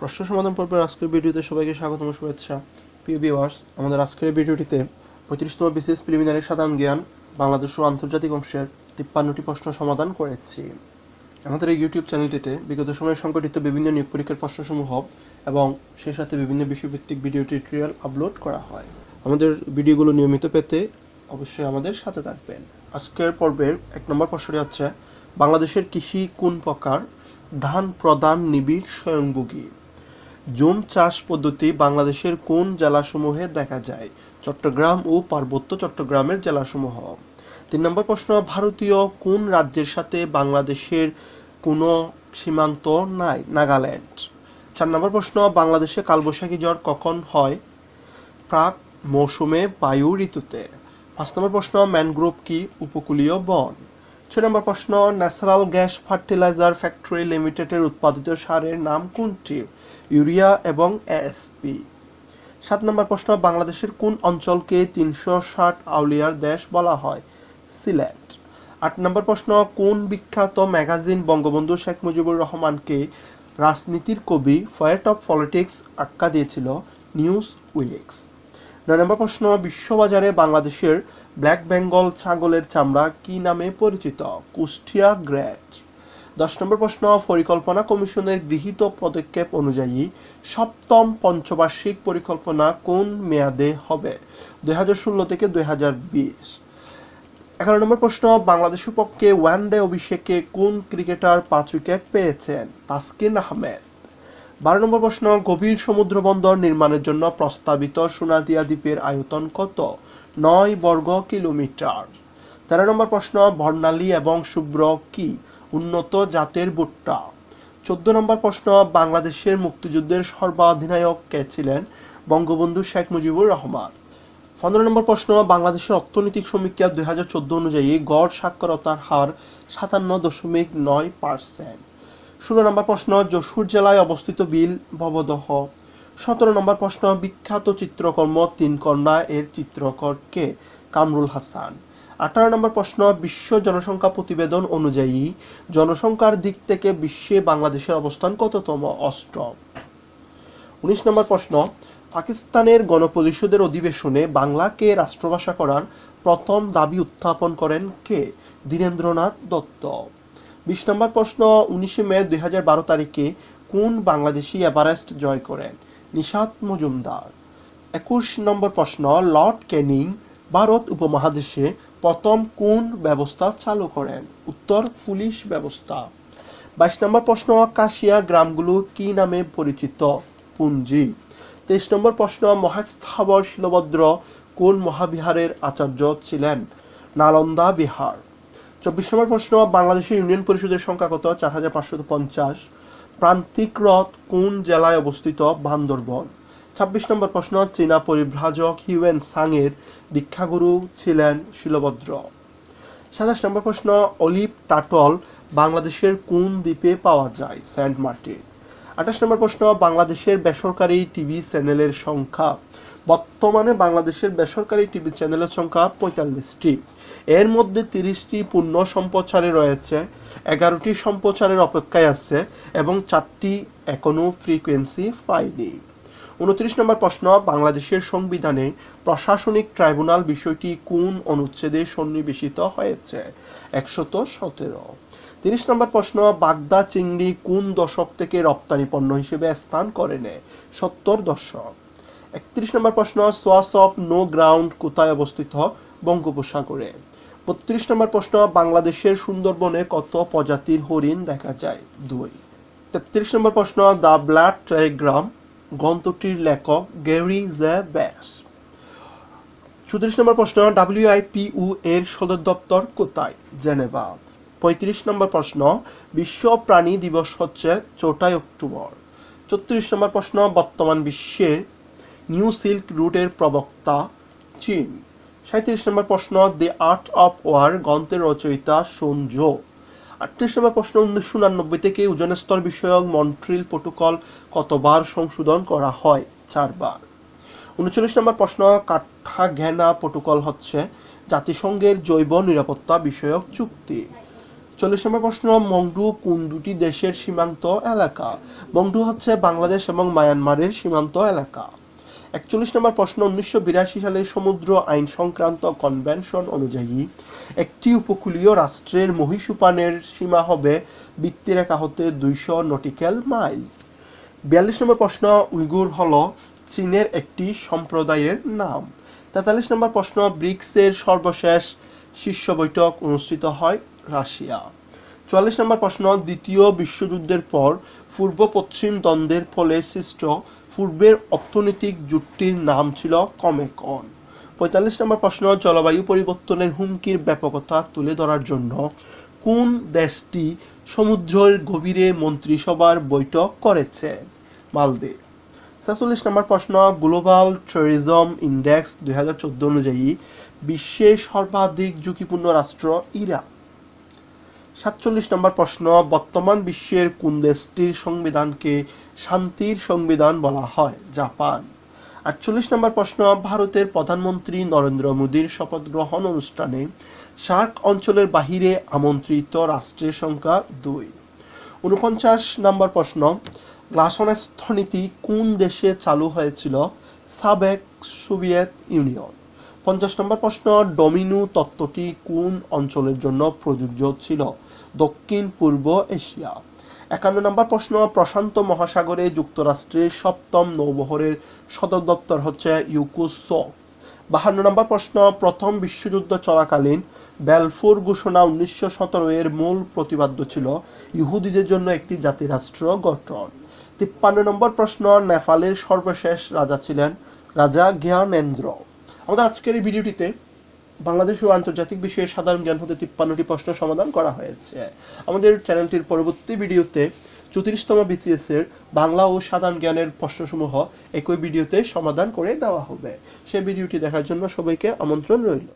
প্রশ্ন সমাধান পর্বের আজকের ভিডিওতে সবাইকে স্বাগতম, শুভেচ্ছা। প্রিয় ভিউয়ার্স আমাদের আজকের ভিডিওটিতে পঁয়ত্রিশতম বিসিএস প্রিলিমিনারি সাধারণ জ্ঞান, বাংলাদেশ ও আন্তর্জাতিক অংশের তিপ্পান্নটি প্রশ্ন সমাধান করেছি। আমাদের এই ইউটিউব চ্যানেলটিতে বিগত সময়ে সংগঠিত বিভিন্ন নিয়োগ পরীক্ষার প্রশ্নসমূহ এবং সেই সাথে বিভিন্ন বিষয়ভিত্তিক ভিডিও টিউটোরিয়াল আপলোড করা হয়। আমাদের ভিডিওগুলো নিয়মিত পেতে অবশ্যই আমাদের সাথে থাকবেন। আজকের পর্বের এক নম্বর প্রশ্নটি হচ্ছে, বাংলাদেশের কৃষি কোন প্রকার ধান প্রদান নিবিড় স্বয়ংভোগী? জুম চাষ পদ্ধতি বাংলাদেশের কোন জেলাসমূহে দেখা যায়? চট্টগ্রাম ও পার্বত্য চট্টগ্রামের জেলাসমূহ। তিন নম্বর প্রশ্ন, ভারতীয় কোন রাজ্যের সাথে বাংলাদেশের কোনো সীমান্ত নাই? নাগাল্যান্ড। চার নম্বর প্রশ্ন, বাংলাদেশে কালবৈশাখী জ্বর কখন হয়? প্রাক মৌসুমে বায়ু ঋতুতে। পাঁচ নম্বর প্রশ্ন, ম্যানগ্রোভ কি উপকূলীয় বন? ছয় নম্বর প্রশ্ন, ন্যাচারাল গ্যাস ফার্টিলাইজার ফ্যাক্টরি লিমিটেডের উৎপাদিত সারের নাম কোনটি? ইউরিয়া এবং এএসপি। সাত নম্বর প্রশ্ন, বাংলাদেশের কোন অঞ্চলকে তিনশো ষাট আউলিয়ার দেশ বলা হয়? সিলেট। আট নম্বর প্রশ্ন, কোন বিখ্যাত ম্যাগাজিন বঙ্গবন্ধু শেখ মুজিবুর রহমানকে রাজনীতির কবি ফয়েট অফ পলিটিক্স আখ্যা দিয়েছিল? নিউজ উইক্স নয় নম্বর প্রশ্ন, বিশ্ববাজারে বাংলাদেশের ব্ল্যাক বেঙ্গল ছাগলের চামড়া কি নামে পরিচিত? কুষ্টিয়া গ্রেট। দশ নম্বর প্রশ্ন, পরিকল্পনা কমিশনের গৃহীত পদক্ষেপ অনুযায়ী সপ্তম পঞ্চবার্ষিক পরিকল্পনা কোন মেয়াদে হবে? দুই হাজার ষোলো থেকে দুই হাজার বিশ। এগারো নম্বর প্রশ্ন বাংলাদেশের পক্ষে ওয়ানডে অভিষেকে কোন ক্রিকেটার পাঁচ উইকেট পেয়েছেন? তাসকিন আহমেদ। বারো নম্বর প্রশ্ন, গভীর সমুদ্র বন্দর নির্মাণের জন্য প্রস্তাবিত সোনাদিয়া দ্বীপের আয়তন কত? নয় বর্গ কিলোমিটার। তেরো নম্বর প্রশ্ন, বর্ণালী এবং শুভ্র কি? উন্নত জাতের ভুট্টা। চোদ্দ নম্বর প্রশ্ন, বাংলাদেশের মুক্তিযুদ্ধের সর্বাধিনায়ক কে ছিলেন বঙ্গবন্ধু শেখ মুজিবুর রহমান? পনেরো নম্বর প্রশ্ন, বাংলাদেশের অর্থনৈতিক সমীক্ষা দুই হাজার চোদ্দ অনুযায়ী গড় সাক্ষরতার হার সাতান্ন দশমিক নয় পার্সেন্ট। ষোলো নম্বর প্রশ্ন, যশোর জেলায় অবস্থিত বিল ভবদহ। সতেরো নম্বর প্রশ্ন, বিখ্যাত চিত্রকর্ম তিন কন্যা এর চিত্রকর কে? কামরুল হাসান। আঠারো নম্বর প্রশ্ন, বিশ্ব জনসংখ্যা প্রতিবেদন অনুযায়ী জনসংখ্যার দিক থেকে বিশ্বে বাংলাদেশের অবস্থান কততম? অষ্টম। উনিশ নম্বর প্রশ্ন, পাকিস্তানের গণপরিষদের অধিবেশনে বাংলাকে রাষ্ট্রভাষা করার প্রথম দাবি উত্থাপন করেন কে? দীনেন্দ্রনাথ দত্ত। বিশ নম্বর প্রশ্ন, উনিশে মে দুই হাজার বারো তারিখে কোন বাংলাদেশি এভারেস্ট জয় করেন? নিশাত মজুমদার। একুশ নম্বর প্রশ্ন, লর্ড ক্যানিং ভারত উপমহাদেশে প্রথম কোন ব্যবস্থা চালু করেন? উত্তর, পুলিশ ব্যবস্থা। বাইশ নম্বর প্রশ্ন, কাশিয়া গ্রামগুলো কি নামে পরিচিত? পুঞ্জি। তেইশ নম্বর প্রশ্ন, মহাস্থাবর শিলভদ্র কোন মহাবিহারের আচার্য ছিলেন? নালন্দা বিহার। চব্বিশ নম্বর প্রশ্ন বাংলাদেশের ইউনিয়ন পরিষদের সংখ্যা কত? চার হাজার পাঁচশত পঞ্চাশ। প্রান্তিক হ্রদ কোন জেলায় অবস্থিত? বান্দরবন। ছাব্বিশ নম্বর প্রশ্ন, চীনা পরিভ্রাজক হিউয়েন সাংয়ের দীক্ষাগুরু ছিলেন শিলভদ্র। সাতাশ নম্বর প্রশ্ন, অলিভ টাটল বাংলাদেশের কোন দ্বীপে পাওয়া যায়? Saint Martin. আঠাশ নম্বর প্রশ্ন, বাংলাদেশের বেসরকারি টিভি চ্যানেলের সংখ্যা। বর্তমানে বাংলাদেশের বেসরকারি টিভি চ্যানেলের সংখ্যা পঁয়তাল্লিশটি। এর মধ্যে তিরিশটি পূর্ণ সম্প্রচারে রয়েছে, এগারোটি সম্প্রচারের অপেক্ষায় আছে এবং চারটি এখনও ফ্রিকোয়েন্সি পায়নি। উনত্রিশ নম্বর প্রশ্ন, বাংলাদেশের সংবিধানে প্রশাসনিক ট্রাইব্যুনাল বিষয়টি কোন অনুচ্ছেদে সন্নিবেশিত হয়েছে? একশত সতেরো। তিরিশ নম্বর প্রশ্ন, বাগদা চিংড়ি কোন দশক থেকে রপ্তানি পণ্য হিসেবে স্থান করে নেয় সত্তর দশক। একত্রিশ নম্বর প্রশ্ন, সোয়াস অফ নো গ্রাউন্ড কোথায় অবস্থিত বঙ্গোপসাগরে? বত্রিশ নম্বর প্রশ্ন, বাংলাদেশের সুন্দরবনে কত প্রজাতির হরিণ দেখা যায়? দুই। তেত্রিশ নম্বর প্রশ্ন, দ্য ব্লাড টেলিগ্রাম গ্রন্থটির লেখক গ্যারি জে ব্যাস। চৌত্রিশ নম্বর প্রশ্ন ডাব্লিউআইপিউ এর সদর দপ্তর কোথায়? জেনেভা। পঁয়ত্রিশ নম্বর প্রশ্ন, বিশ্ব প্রাণী দিবস হচ্ছে চৌঠাই অক্টোবর। চৌত্রিশ নম্বর প্রশ্ন, বর্তমান বিশ্বের নিউ সিল্ক রুটের প্রবক্তা চীন। সাঁত্রিশ নম্বর প্রশ্ন দি আর্ট অফ ওয়ার গ্রন্থের রচয়িতা সঞ্জো আটত্রিশ নম্বর প্রশ্ন উনিশশো উনানব্বই থেকে ওজন স্তর বিষয়ক মন্ট্রিল প্রোটোকল কতবার সংশোধন করা হয়? চারবার। উনচল্লিশ নম্বর প্রশ্ন কাঠাঘেনা প্রোটোকল হচ্ছে জাতিসংঘের জৈব নিরাপত্তা বিষয়ক চুক্তি। চল্লিশ নম্বর প্রশ্ন, মংডু কোন দুটি দেশের সীমান্ত এলাকা? মংডু হচ্ছে বাংলাদেশ এবং মায়ানমারের সীমান্ত এলাকা। একচল্লিশ নম্বর প্রশ্ন, উনিশশো বিরাশি সালে সমুদ্র আইন সংক্রান্ত কনভেনশন অনুযায়ী একটি উপকূলীয় রাষ্ট্রের মহীসূপানের সীমা হবে বৃত্তিরেখা হতে দুইশো নটিক্যাল মাইল। বিয়াল্লিশ নম্বর প্রশ্ন উইগুর হল চীনের একটি সম্প্রদায়ের নাম। তেতাল্লিশ নম্বর প্রশ্ন, ব্রিক্সের সর্বশেষ শীর্ষ বৈঠক অনুষ্ঠিত হয় রাশিয়া। চুয়াল্লিশ নম্বর প্রশ্ন, দ্বিতীয় বিশ্বযুদ্ধের পর পূর্ব পশ্চিম দ্বন্দ্বের ফলে সৃষ্ট পূর্বের অর্থনৈতিক জোটটির নাম ছিল কমেকন। পঁয়তাল্লিশ নম্বর প্রশ্ন, জলবায়ু পরিবর্তনের হুমকির ব্যাপকতা তুলে ধরার জন্য কোন দেশটি সমুদ্রের গভীরে মন্ত্রিসভার বৈঠক করেছে? মালদ্বীপ। ছেচল্লিশ নম্বর প্রশ্ন, গ্লোবাল ট্যুরিজম ইন্ডেক্স দুই হাজার চোদ্দ অনুযায়ী বিশ্বের সর্বাধিক ঝুঁকিপূর্ণ রাষ্ট্র ইরাক। সাতচল্লিশ নম্বর প্রশ্ন, বর্তমান বিশ্বের কোন দেশটির সংবিধানকে শান্তির সংবিধান বলা হয়? জাপান। আটচল্লিশ নম্বর প্রশ্ন, ভারতের প্রধানমন্ত্রী নরেন্দ্র মোদীর শপথ গ্রহণ অনুষ্ঠানে সার্ক অঞ্চলের বাহিরে আমন্ত্রিত রাষ্ট্রের সংখ্যা দুই। উনপঞ্চাশ নম্বর প্রশ্ন গ্লাসনস্থ নীতি কোন দেশে চালু হয়েছিল? সাবেক সোভিয়েত ইউনিয়ন। পঞ্চাশ নম্বর প্রশ্ন, ডমিনু তত্ত্বটি কোন অঞ্চলের জন্য প্রযোজ্য ছিল? দক্ষিণ পূর্ব এশিয়া। একান্ন নম্বর প্রশ্ন, প্রশান্ত মহাসাগরে যুক্তরাষ্ট্রের সপ্তম নৌবহরের সদর দপ্তর হচ্ছে ইউকুসো। বাহান্ন নম্বর প্রশ্ন, প্রথম বিশ্বযুদ্ধ চলাকালীন বেলফোর ঘোষণা উনিশশো সতেরো এর মূল প্রতিপাদ্য ছিল ইহুদিদের জন্য একটি জাতিরাষ্ট্র গঠন। তিপ্পান্ন নম্বর প্রশ্ন, নেপালের সর্বশেষ রাজা ছিলেন রাজা জ্ঞানেন্দ্র। আমাদের আজকের এই ভিডিওটিতে বাংলাদেশ ও আন্তর্জাতিক বিষয়ে সাধারণ জ্ঞান হতে তিপ্পান্নটি প্রশ্ন সমাধান করা হয়েছে। আমাদের চ্যানেলটির পরবর্তী ভিডিওতে চৌত্রিশতম বিসিএস এর বাংলা ও সাধারণ জ্ঞানের প্রশ্নসমূহ একই ভিডিওতে সমাধান করে দেওয়া হবে। সেই ভিডিওটি দেখার জন্য সবাইকে আমন্ত্রণ রইল।